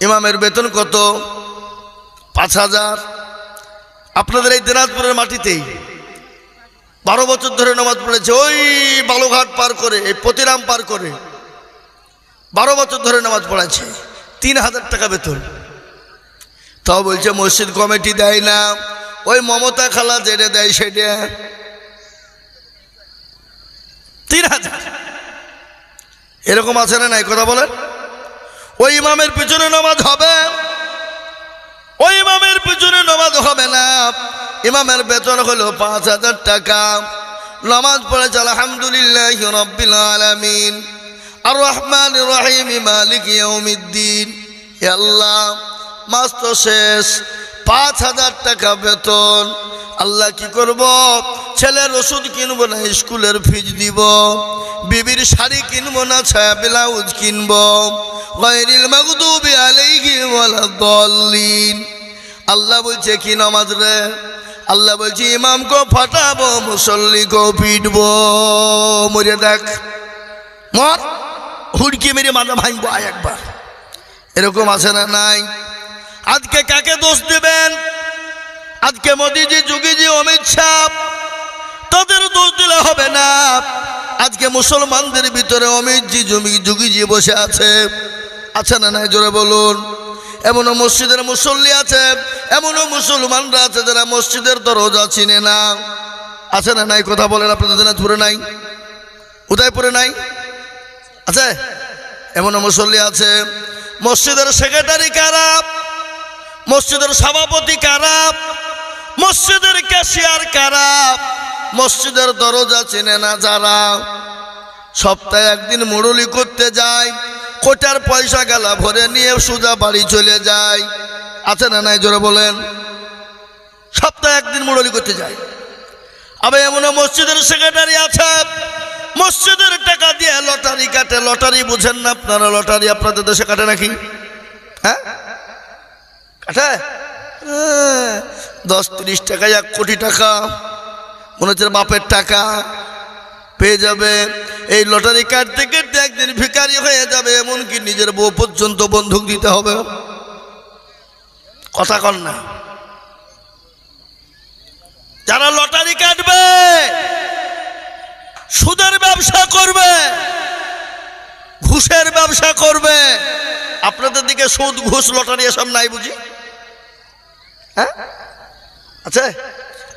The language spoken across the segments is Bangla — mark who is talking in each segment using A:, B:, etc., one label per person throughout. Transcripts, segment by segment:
A: ইমামের বেতন কত? পাঁচ হাজার। আপনাদের এই দিনাজপুরের মাটিতেই বারো বছর ধরে নামাজ পড়েছে, ওই বালুঘাট পার করে, এই পতিরাম পার করে বারো বছর ধরে নামাজ পড়াচ্ছে, তিন হাজার টাকা বেতন। তাও বলছে, মসজিদ কমিটি দেয় না, ওই মমতা খালা যেটা দেয় সেটা। তিন হাজার। এরকম আছে না নাই? কথা বলেন। ওই ইমামের পিছনে নামাজ হবে। ওই ইমামের পিছনে নামাজ হবে না। ইমামের বেতন হলো পাঁচ হাজার টাকা। নামাজ পড়েছে, আলহামদুলিল্লাহ আলামিন। আর রহমান রহিম, মালিক ইয়াউমিদ্দিন। হে আল্লাহ, মাস তো শেষ। পাঁচ হাজার টাকা বেতন। আল্লাহ কি করব? ছেলের ওষুধ কিনবো না, স্কুলের ফিজ দিব। বিবির শাড়ি কিনবো না, ছায়া ব্লাউজ কিনবো। গায়রিল মাগদুবি আলাইহি ওয়ালাদ-দাল্লিন আল্লাহ বলছে, কি নামাজ রে? আল্লাহ বলছে, ইমামকে ফাটাবো মুসল্লিকে পিটবো। মরে দেখ। মর। হুড়কি মেরে মাথা ভাঙবো আয় একবার। এরকম আছে না নাই? আজকে কাকে দোষ দেবেন? আজকে মোদিজি, যোগীজি, অমিত শাহ, তাদের দোষ দিলে হবে না। আজকে মুসলমানদের ভিতরে অমিতজি যোগীজি বসে আছে। আছে না নাই? জোরে বলুন। এমনও মসজিদের মুসল্লি আছে, এমনও মুসলমানরা আছে যারা মসজিদের দরজা চিনে না। আছে না নাই? কথা বলেন, আপনাদের দিনাজপুরে নাই? উদয়পুরে নাই? আছে? এমনও মুসল্লি আছে। মসজিদের সেক্রেটারি খারাপ মসজিদের সভাপতি খারাপ মসজিদের ক্যাশিয়ার খারাপ মসজিদের দরজা চেনে না যারা? সপ্তাহে একদিন মুরলি করতে যায়। কোটার পয়সা গেলা ভরে নিয়ে সোজা বাড়ি চলে যায়। আছে না নাই জোরে বলেন? সপ্তাহে একদিন মুরলি করতে যায়। আবার এমন মসজিদের সেক্রেটারি আছে। মসজিদের টাকা দিয়ে লটারি কাটে। লটারি বুঝেন না আপনারা লটারি আপনাদের দেশে কাটে নাকি? হ্যাঁ? কাটে? হ্যাঁ, দশ তিরিশ টাকা এক কোটি টাকা। মনে হচ্ছে বাপের টাকা। পেয়ে যাবে। এই লটারি কাটতে কাটতে একদিন ভিকারি হয়ে যাবে, এমনকি নিজের বউ পর্যন্ত বন্ধুক দিতে হবে। কথা কন না। যারা লটারি কাটবে, সুদের ব্যবসা করবে, ঘুষের ব্যবসা করবে। আপনাদের দিকে সুদ, ঘুষ, লটারি এসব নাই বুঝি? হ্যাঁ? আচ্ছা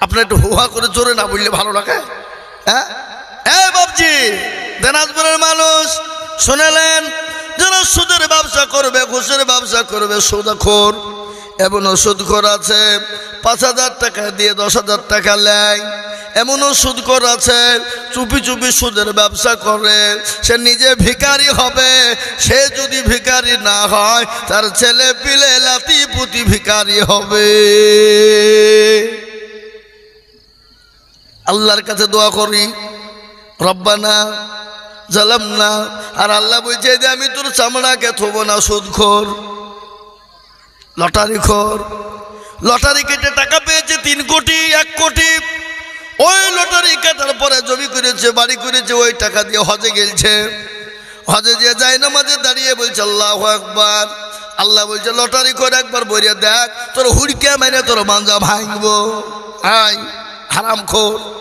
A: আপনার একটু হুহা করে জোরে না বুঝলে ভালো লাগে হ্যাঁ? হ্যাঁ বাবজি দিনাজপুরের মানুষ, শুনেলেন, যারা সুদের ব্যবসা করবে, ঘুষের ব্যবসা করবে, সুদখোর, এমন সুদখোর আছে, পাঁচ হাজার টাকা দিয়ে দশ হাজার টাকা নেয় এমনও সুদখোর আছে, চুপি চুপি সুদের ব্যবসা করে, সে নিজে ভিখারি হবে, সে যদি ভিখারি না হয়, তার ছেলে পিলে লাতি পুতি ভিখারি হবে। আল্লাহর কাছে দোয়া করি রব্বানা জালাম না আর আল্লাহ বলছে যে আমি তোর চামড়াকে থবো না, সুদখোর, লটারি খোর। লটারি কেটে টাকা পেয়েছে তিন কোটি, এক কোটি। ওই লটারি কাটার পরে জমি করেছে, বাড়ি করেছে, ওই টাকা দিয়ে হজে গেলছে। হজে যে যায় না মাঝে দাঁড়িয়ে বলছে, আল্লাহ একবার আল্লাহ বলছে, লটারি করে একবার বইরে দেখ, তোর হুড়কে মেরে তোর মাঞ্জা ভাঙবো। আয়, হারাম খোর।